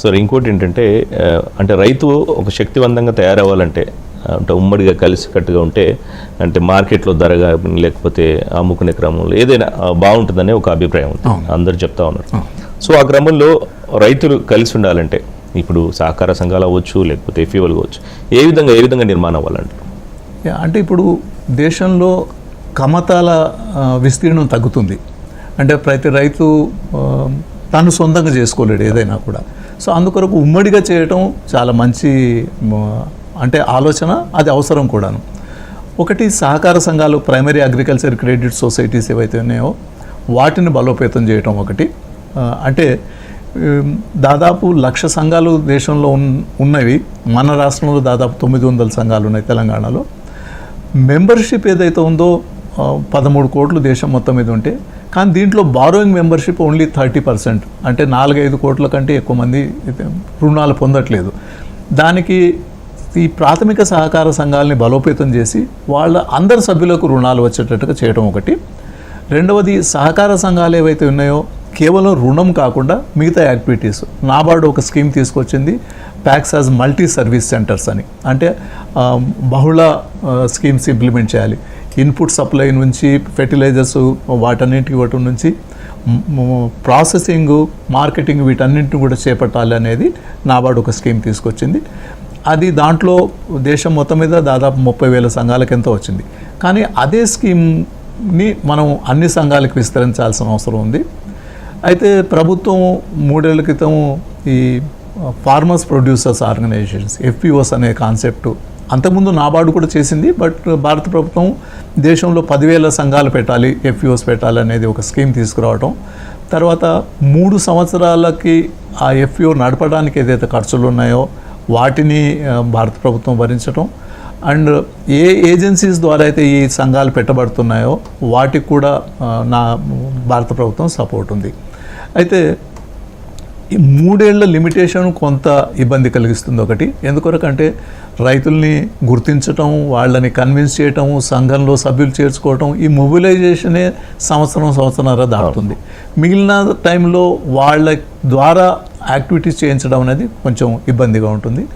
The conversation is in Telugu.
సో ఇంకోటి ఏంటంటే అంటే రైతు ఒక శక్తివంతంగా తయారవ్వాలంటే అంటే ఉమ్మడిగా కలిసికట్టుగా ఉంటే అంటే మార్కెట్లో ధర కానీ లేకపోతే అమ్ముకునే క్రమంలో ఏదైనా బాగుంటుందనే ఒక అభిప్రాయం ఉంది అందరు చెప్తా ఉన్నారు. సో ఆ క్రమంలో రైతులు కలిసి ఉండాలంటే ఇప్పుడు సహకార సంఘాలు అవ్వచ్చు లేకపోతే ఎఫ్యూవల్ కావచ్చు ఏ విధంగా ఏ విధంగా నిర్మాణం అవ్వాలంటారు యా, అంటే ఇప్పుడు దేశంలో కమతాల విస్తీర్ణం తగ్గుతుంది. అంటే ప్రతి రైతు తను సొంతంగా చేసుకోలేడు ఏదైనా కూడా. సో అందుకొరకు ఉమ్మడిగా చేయటం చాలా మంచి అంటే ఆలోచన అది అవసరం కూడాను. ఒకటి సహకార సంఘాలు ప్రైమరీ అగ్రికల్చర్ క్రెడిట్ సొసైటీస్ ఏవైతే ఉన్నాయో వాటిని బలోపేతం చేయటం ఒకటి. అంటే దాదాపు లక్ష సంఘాలు దేశంలో ఉన్- ఉన్నవి. మన రాష్ట్రంలో దాదాపు తొమ్మిది వందల సంఘాలు ఉన్నాయి తెలంగాణలో. మెంబర్షిప్ ఏదైతే ఉందో పదమూడు కోట్లు దేశం మొత్తం మీద ఉంటే. కానీ దీంట్లో borrowing membership only thirty percent అంటే నాలుగైదు కోట్ల కంటే ఎక్కువ మంది రుణాలు పొందట్లేదు. దానికి ఈ ప్రాథమిక సహకార సంఘాలని బలోపేతం చేసి వాళ్ళ అందరి సభ్యులకు రుణాలు వచ్చేటట్టుగా చేయడం ఒకటి. రెండవది సహకార సంఘాలు ఏవైతే ఉన్నాయో కేవలం రుణం కాకుండా మిగతా యాక్టివిటీస్. నాబార్డు ఒక స్కీమ్ తీసుకొచ్చింది PACS as multi service centres అని. అంటే బహుళ స్కీమ్స్ ఇంప్లిమెంట్ చేయాలి. ఇన్పుట్ సప్లై నుంచి ఫెర్టిలైజర్స్ వాటన్నింటి వాటి నుంచి ప్రాసెసింగ్ మార్కెటింగ్ వీటన్నింటిని కూడా చేపట్టాలి అనేది నాబార్డు ఒక స్కీమ్ తీసుకొచ్చింది. అది దాంట్లో దేశం మొత్తం మీద దాదాపు ముప్పై వేల సంఘాలకు ఎంతో వచ్చింది. కానీ అదే స్కీమ్ని మనం అన్ని సంఘాలకు విస్తరించాల్సిన అవసరం ఉంది. అయితే ప్రభుత్వం మూడేళ్ళ క్రితం ఈ ఫార్మర్స్ ప్రొడ్యూసర్స్ ఆర్గనైజేషన్స్ ఎఫ్పిఓస్ అనే కాన్సెప్ట్ అంతకుముందు నాబార్డు కూడా చేసింది బట్ భారత ప్రభుత్వం దేశంలో పదివేల సంఘాలు పెట్టాలి ఎఫ్ఈఓస్ పెట్టాలి అనేది ఒక స్కీమ్ తీసుకురావటం. తర్వాత మూడు సంవత్సరాలకి ఆ ఎఫ్ఈఓ నడపడానికి ఏదైతే ఖర్చులు ఉన్నాయో వాటిని భారత ప్రభుత్వం భరించటం. అండ్ ఏ ఏజెన్సీస్ ద్వారా అయితే ఈ సంఘాలు పెట్టబడుతున్నాయో వాటికి కూడా నా భారత ప్రభుత్వం సపోర్ట్ ఉంది. అయితే ఈ మూడేళ్ళ లిమిటేషన్ కొంత ఇబ్బంది కలిగిస్తుంది ఒకటి. ఎందుకొరకంటే రైతుల్ని గుర్తించటం వాళ్ళని కన్విన్స్ చేయటం సంఘంలో సభ్యులు చేర్చుకోవటం ఈ మొబిలైజేషనే సంవత్సరం సంవత్సరాల దాటుతుంది. మిగిలిన టైంలో వాళ్ళ ద్వారా యాక్టివిటీస్ చేయించడం అనేది కొంచెం ఇబ్బందిగా ఉంటుంది.